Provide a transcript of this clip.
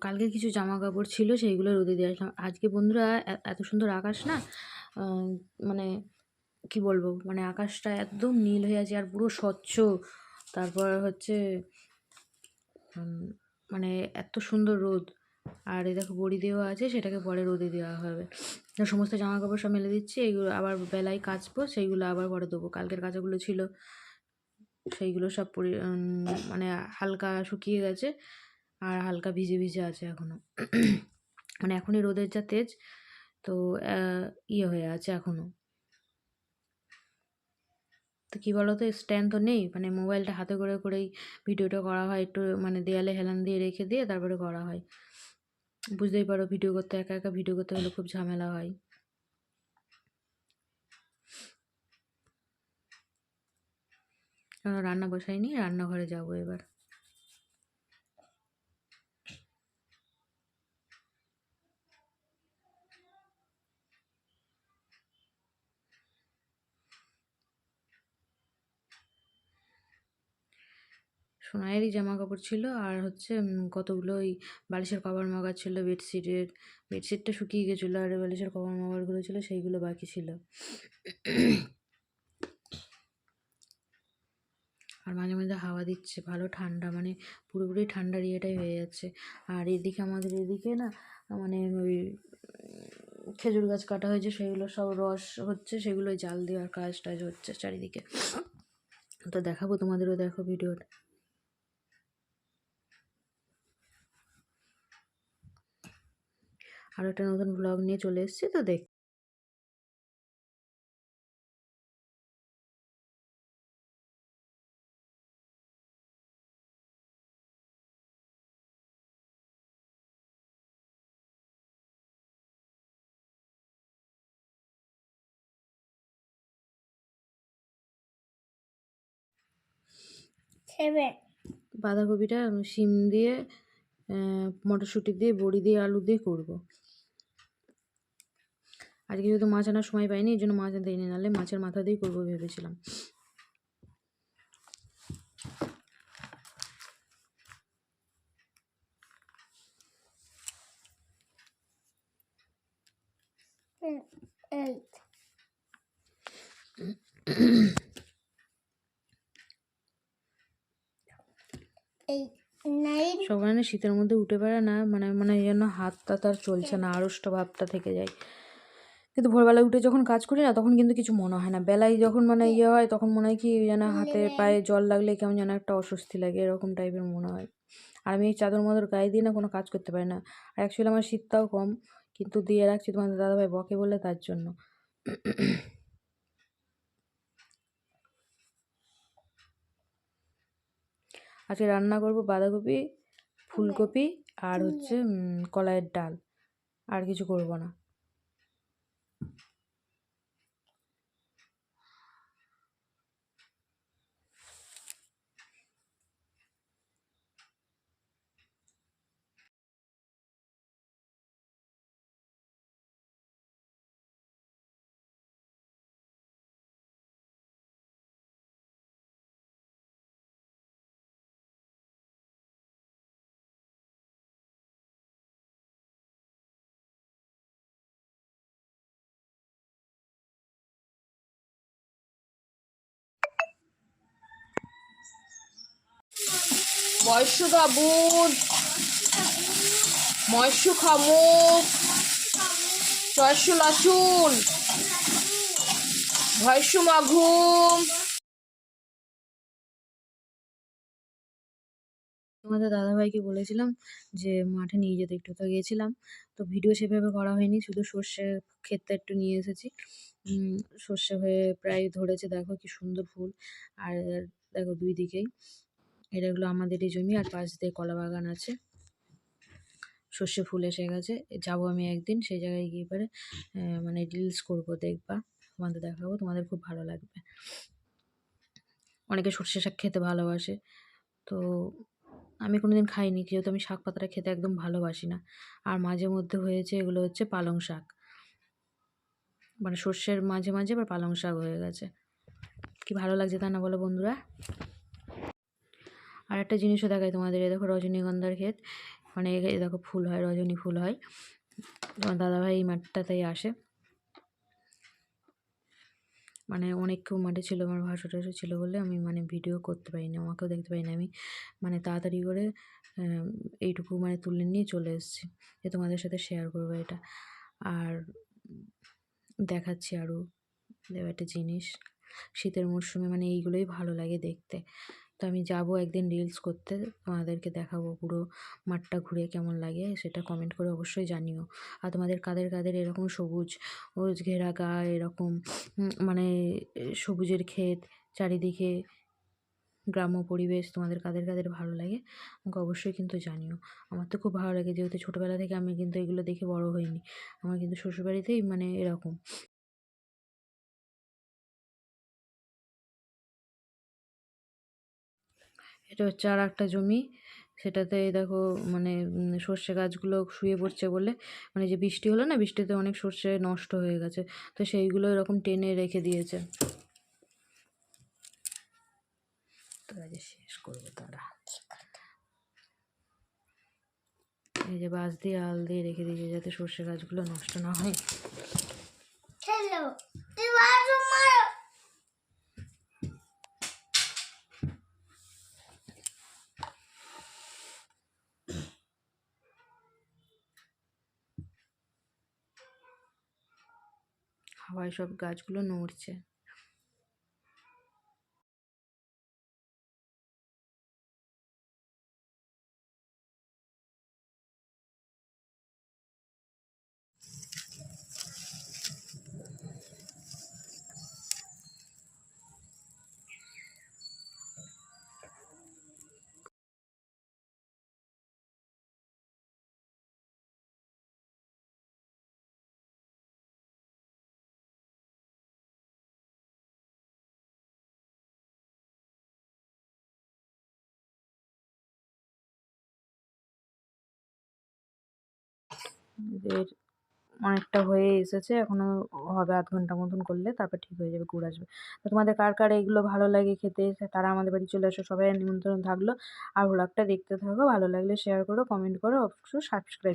কালকে কিছু জামা কাপড় ছিল, সেইগুলো রোদে দিয়ে আসলাম। আজকে বন্ধুরা, এ- এত সুন্দর আকাশ না মানে কি বলব মানে আকাশটা একদম নীল হয়ে আছে আর পুরো স্বচ্ছ। তারপর হচ্ছে মানে এত সুন্দর রোদ। আর এই দেখো বড়ি দেওয়া আছে, সেটাকে পরে রোদে দেওয়া হবে। সমস্ত জামা কাপড় সব মেলে দিচ্ছি এইগুলো আবার বেলায় কাচবো, সেইগুলো আবার পরে দেবো। কালকের কাচাগুলো ছিল, সেইগুলো সব পরি মানে হালকা শুকিয়ে গেছে। আর হালকা ভিজে ভিজে আছে এখনও মানে এখনই রোদের যা তেজ, তো ইয়ে হয়ে আছে এখনও তো কী বলো তো স্ট্যান্ড তো নেই মানে মোবাইলটা হাতে করে, করেই ভিডিওটা করা হয়, একটু মানে দেয়ালে হেলান দিয়ে রেখে দিয়ে তারপরে করা হয়। বুঝতেই পারো, ভিডিও করতে, একা একা ভিডিও করতে হলে খুব ঝামেলা হয়। রান্না বসাইনি, রান্নাঘরে যাব এবার। সোনাইয়েরই জামা কাপড় ছিল আর হচ্ছে কতগুলো ওই বালিশের কভার মাগার ছিল, বেডশিটের, বেডশিটটা শুকিয়ে গেছিল আর বালিশের কভার মাগারগুলো ছিল, সেইগুলো বাকি ছিল। আর মাঝে মাঝে হাওয়া দিচ্ছে, ভালো ঠান্ডা মানে পুরোপুরি ঠান্ডার ইয়েটাই হয়ে যাচ্ছে। আর এদিকে আমাদের এদিকে না মানে ওই খেজুর গাছ কাটা হয়েছে, সেগুলো সব রস হচ্ছে, সেগুলো জাল দেওয়ার কাজ টাজ হচ্ছে চারিদিকে। তো দেখাবো তোমাদেরও, দেখো ভিডিওটা। আর একটা নতুন ব্লগ নিয়ে চলে এসেছি তো দেখ বাঁধাকপিটা শিম দিয়ে আহ, মটরশুঁটি দিয়ে বড়ি দিয়ে আলু দিয়ে করব। আজকে যেহেতু মাছ আনার সময় পাইনি এই জন্য মাছ আনতে নাহলে মাছের মাথা দিয়েই করব ভেবেছিলাম। এইট শীতের মধ্যে উঠে পারে না মানে মানে যেন হাতটা তার চলছে না আড়ষ্ট ভাবটা থেকে যায়। কিন্তু ভোরবেলা উঠে যখন কাজ করি না তখন কিন্তু কিছু মনে হয় না। বেলায় যখন মানে ইয়ে হয় তখন মনে হয় কি যেন হাতে পায়ে জল লাগলে কেমন যেন একটা অস্বস্তি লাগে এরকম টাইপের মনে হয়। আর আমি এই চাদর মাদর গায়ে দিয়ে না কোনো কাজ করতে পারি না। আর অ্যাকচুয়ালি আমার শীতটাও কম কিন্তু দিয়ে রাখছি তোমাদের দাদাভাই বকে বলে তার জন্য। আজকে রান্না করব বাঁধাকপি ফুলকপি আর হচ্ছে কলাইয়ের ডাল। আর কিছু করব না। মৎস্য বুধ মৎস্য খামুক শস্য লাচুন ভয়স্য মাঘুম তোমাদের দাদাভাইকে বলেছিলাম যে মাঠে নিয়ে যেতে, একটু তো গিয়েছিলাম। তো ভিডিও সেভাবে করা হয়নি, শুধু সর্ষে ক্ষেতটা একটু নিয়ে এসেছি। সর্ষে হয়ে প্রায় ধরেছে, দেখো কি সুন্দর ফুল। আর দেখো দুই দিকেই। এটা হলো আমাদেরই জমি, আর পাশ দিয়ে কলা বাগান আছে। সর্ষে ফুল এসে গেছে, যাব আমি একদিন, সেই জায়গায় গিয়ে পরে মানে রিলস করব, দেখবা, তোমাদের দেখাবো, তোমাদের খুব ভালো লাগবে। অনেকে সর্ষে শাক খেতে ভালোবাসে, তো আমি কোনোদিন খাইনি, যেহেতু আমি শাক পাতাটা খেতে একদম ভালোবাসি না। আর মাঝে মধ্যে হয়েছে, এগুলো হচ্ছে পালং শাক। মানে সর্ষের মাঝে মাঝে আবার পালং শাক হয়ে গেছে। কি ভালো লাগছে তা না বলো বন্ধুরা? আর একটা জিনিসও দেখাই তোমাদের এই দেখো রজনীগন্ধার ক্ষেত। মানে এ দেখো ফুল হয়, রজনী ফুল হয়। তোমার দাদাভাই এই মাঠটাতেই আসে। মানে অনেক কেউ মাঠে ছিল, আমার ভাসু টাসু ছিল বলে আমি মানে ভিডিও করতে পারিনি, আমাকেও দেখতে পাইনি আমি মানে তাড়াতাড়ি করে এইটুকু মানে তুলে নিয়ে চলে এসেছি যে তোমাদের সাথে শেয়ার করব এটা। আর দেখাচ্ছি আরও একটা জিনিস। শীতের মরশুমে মানে এইগুলোই ভালো লাগে দেখতে। তো আমি যাব একদিন রিলস করতে। তোমাদেরকে দেখাবো পুরো মাঠটা ঘুরে কেমন লাগে, সেটা কমেন্ট করে অবশ্যই জানিও। আর তোমাদের কাদের কাদের এরকম সবুজ সবুজ ঘেরা গা, এরকম মানে সবুজের ক্ষেত, চারিদিকে গ্রাম্য পরিবেশ, তোমাদের কাদের কাদের ভালো লাগে, আমাকে অবশ্যই কিন্তু জানিও। আমার তো খুব ভালো লাগে, যেহেতু ছোটোবেলা থেকে আমি কিন্তু এগুলো দেখে বড় হইনি। আমার কিন্তু শ্বশুরবাড়িতেই মানে এরকম। এটা হচ্ছে আর একটা জমি। সেটাতে দেখো মানে সর্ষে গাছগুলো শুয়ে পড়ছে বলে মানে যে বৃষ্টি হলো না বৃষ্টিতে অনেক সর্ষে নষ্ট হয়ে গেছে। তো সেইগুলো এরকম টেনে রেখে দিয়েছে। শেষ করব তারা। এই যে বাঁশ দিয়ে আল দিয়ে রেখে দিয়েছে যাতে সর্ষে গাছগুলো নষ্ট না হয়। হাওয়ায় সব গাছগুলো নড়ছে। এদের অনেকটা হয়ে এসেছে। এখনও হবে আধ ঘণ্টা মতন করলে তারপর ঠিক হয়ে যাবে গুড় আসবে। তো তোমাদের কার কার এগুলো ভালো লাগে খেতে? তারা আমাদের বাড়ি চলে আসো, সবাই নিমন্ত্রণ থাকল। আর ভ্লগটা দেখতে থাকো, ভালো লাগলে শেয়ার করো কমেন্ট করো অবশ্যই সাবস্ক্রাইব